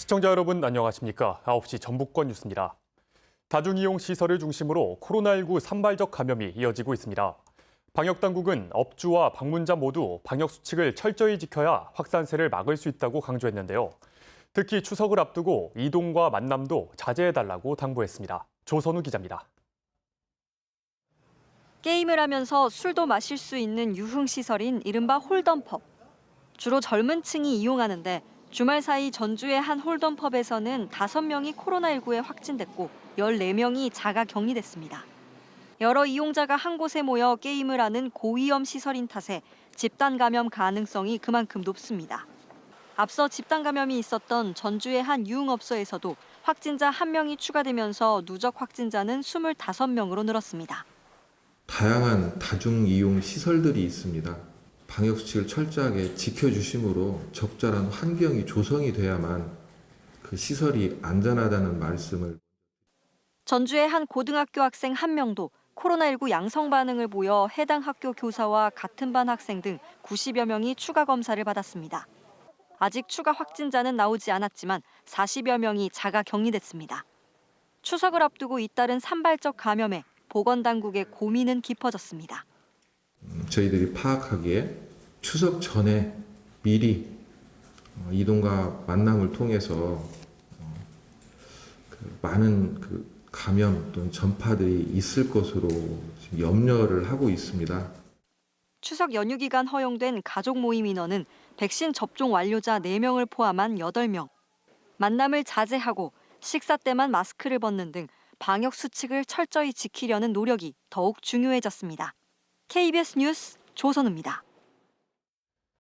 시청자 여러분 안녕하십니까? 9시 전북권 뉴스입니다. 다중이용 시설을 중심으로 코로나19 산발적 감염이 이어지고 있습니다. 방역당국은 업주와 방문자 모두 방역 수칙을 철저히 지켜야 확산세를 막을 수 있다고 강조했는데요. 특히 추석을 앞두고 이동과 만남도 자제해달라고 당부했습니다. 조선우 기자입니다. 게임을 하면서 술도 마실 수 있는 유흥시설인 이른바 홀덤펍. 주로 젊은 층이 이용하는데 주말 사이 전주의 한 홀덤펍에서는 5명이 코로나19에 확진됐고 14명이 자가 격리됐습니다. 여러 이용자가 한 곳에 모여 게임을 하는 고위험 시설인 탓에 집단 감염 가능성이 그만큼 높습니다. 앞서 집단 감염이 있었던 전주의 한 유흥업소에서도 확진자 1명이 추가되면서 누적 확진자는 25명으로 늘었습니다. 다양한 다중 이용 시설들이 있습니다. 방역 수칙을 철저하게 지켜주심으로 적절한 환경이 조성이 돼야만 그 시설이 안전하다는 말씀을 전주의 한 고등학교 학생 한 명도 코로나19 양성 반응을 보여 해당 학교 교사와 같은 반 학생 등 90여 명이 추가 검사를 받았습니다. 아직 추가 확진자는 나오지 않았지만 40여 명이 자가 격리됐습니다. 추석을 앞두고 잇따른 산발적 감염에 보건당국의 고민은 깊어졌습니다. 저희들이 파악하기에 추석 전에 미리 어, 이동과 만남을 통해서 어, 그 많은 그 감염 또는 전파들이 있을 것으로 염려를 하고 있습니다. 추석 연휴 기간 허용된 가족 모임 인원은 백신 접종 완료자 4명을 포함한 8명. 만남을 자제하고 식사 때만 마스크를 벗는 등 방역 수칙을 철저히 지키려는 노력이 더욱 중요해졌습니다. KBS 뉴스 조선우입니다.